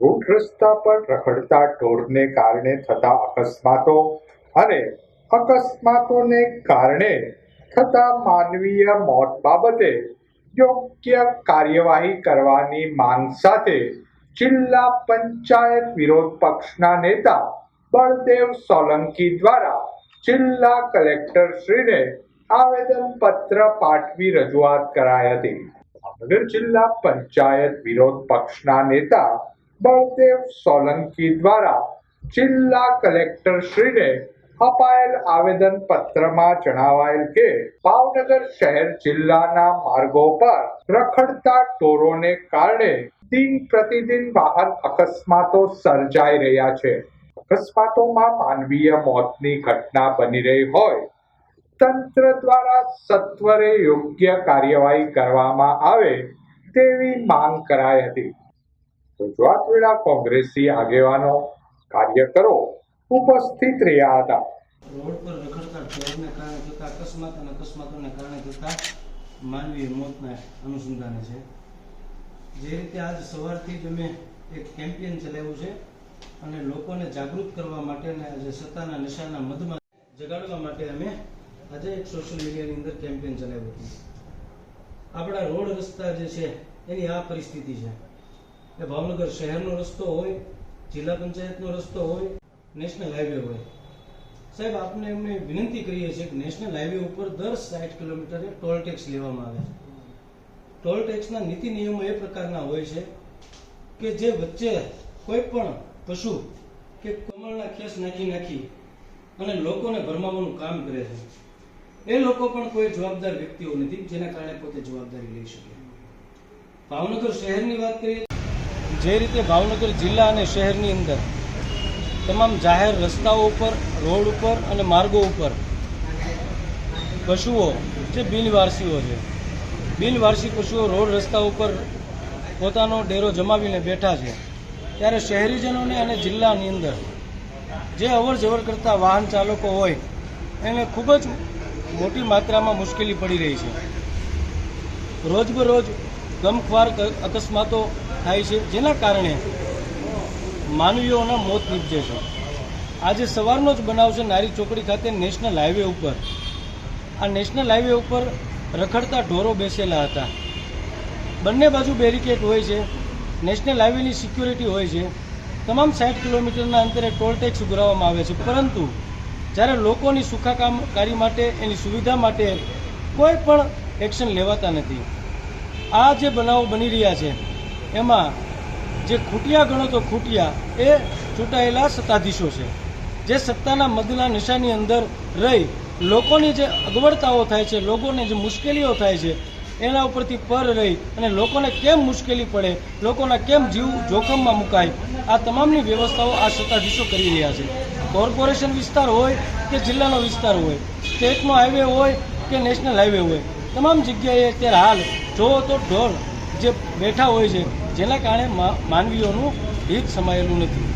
Route રસ્તા પર રખડતા ઢોરને કારણે થતા અકસ્માતો અને અકસ્માતોને કારણે થતા માનવીય મોત બાબતે યોગ્ય કાર્યવાહી કરવાની માંગ સાથે જિલ્લા પંચાયત વિરોધ પક્ષના નેતા બળદેવ સોલંકી દ્વારા જિલ્લા કલેક્ટર શ્રીને આવેદન પત્ર પાઠવી રજૂઆત કરાઈ હતી. જિલ્લા પંચાયત વિરોધ પક્ષના નેતા બળદેવ સોલંકી દ્વારા જિલ્લા કલેક્ટરશ્રીને અપાયેલ આવેદન પત્રમાં જણાવાયેલ કે ભાવનગર શહેર જિલ્લાના માર્ગો પર રખડતા ટોરોને કારણે દિન પ્રતિદિન વાહન અકસ્માતો સર્જાઈ રહ્યા છે અકસ્માતોમાં માનવીય મોતની ઘટના બની રહી હોય તંત્ર દ્વારા સત્વરે યોગ્ય કાર્યવાહી કરવામાં આવે તેવી માંગ કરાઈ હતી રજૂઆત જોતવેળા કોંગ્રેસી આગેવાનો કાર્યકરો ઉપસ્થિત રહ્યા હતા. રોડ પર રખડતા ઢોરને કારણે થતા અકસ્માત અને અકસ્માતોને કારણે થતા માનવીય મોતના અનુસંધાને છે. જે રીતે આજ સવારથી જ અમે એક કેમ્પેન ચલાવ્યું છે અને લોકોને જાગૃત કરવા માટે અને આજે સત્તાના નશાના મધમાં જગાડવા માટે અમે આજે એક સોશિયલ મીડિયાની અંદર કેમ્પેન ચલાવ્યું હતું. આપણા રોડ રસ્તા જે છે, એની આ પરિસ્થિતિ છે. એ ભાવનગર શહેરનો રસ્તો હોય, જિલ્લા પંચાયતનો રસ્તો હોય, નેશનલ હાઈવે હોય. સાહેબ, આપને એમને વિનંતી કરીએ છીએ કે નેશનલ હાઈવે ઉપર દર સાઠ કિલોમીટરે ટોલ ટેક્સ લેવામાં આવે છે. ટોલ ટેક્સના નીતિ નિયમો એ પ્રકારના હોય છે કે જે વચ્ચે કોઈ પણ પશુ કે કમળના ખેસ નાખી નાખી અને લોકોને ભરમાવવાનું કામ કરે છે. એ લોકો પણ કોઈ જવાબદાર વ્યક્તિઓ નથી, જેના કારણે પોતે જવાબદારી લઈ શકે. ભાવનગર શહેરની વાત કરીએ જે રીતે ભાવનગર જિલ્લા અને શહેરની અંદર તમામ જાહેર રસ્તાઓ ઉપર, રોડ ઉપર અને માર્ગો ઉપર પશુઓ જે બિનવારસીઓ છે, બિનવારસી પશુઓ રોડ રસ્તા ઉપર પોતાનો ડેરો જમાવીને બેઠા છે, ત્યારે શહેરીજનોને અને જિલ્લાની અંદર જે અવર જવર કરતા વાહન ચાલકો હોય, એને ખૂબ જ મોટી માત્રામાં મુશ્કેલી પડી રહી છે. રોજબરોજ ગમખ્વાર અકસ્માતો થાય છે, જેના કારણે માનવીઓના મોત નીપજે છે. આજે સવારનો જ બનાવ છે નારી ચોકડી ખાતે નેશનલ હાઈવે ઉપર. આ નેશનલ હાઈવે ઉપર રખડતા ઢોરો બેસેલા હતા. બંને બાજુ બેરિકેડ હોય છે, નેશનલ હાઈવેની સિક્યુરિટી હોય છે. તમામ સાઠ કિલોમીટરના અંતરે ટોલ ટેક્સ ઉઘરાવવામાં આવે છે. પરંતુ જ્યારે લોકોની સુખાકામકારી માટે, એની સુવિધા માટે કોઈ પણ એક્શન લેવાતા નથી. આ જે બનાવો બની રહ્યા છે એમાં જે ખૂટિયા ગણો તો ખૂટિયા, એ ચૂંટાયેલા સત્તાધીશો છે. જે સત્તાના મદના નશાની અંદર રહી, લોકોની જે અગવડતાઓ થાય છે, લોકોને જે મુશ્કેલીઓ થાય છે, એના ઉપરથી પર રહી અને લોકોને કેમ મુશ્કેલી પડે, લોકોના કેમ જીવ જોખમમાં મુકાય, આ તમામની વ્યવસ્થાઓ આ સત્તાધીશો કરી રહ્યા છે. કોર્પોરેશન વિસ્તાર હોય કે જિલ્લાનો વિસ્તાર હોય, સ્ટેટનો હાઈવે હોય કે નેશનલ હાઈવે હોય, તમામ જગ્યાએ અત્યારે હાલ જોવો તો ઢોર જે બેઠા હોય છે જેના કારણે માનવીઓનું હિત સમાયેલું નથી.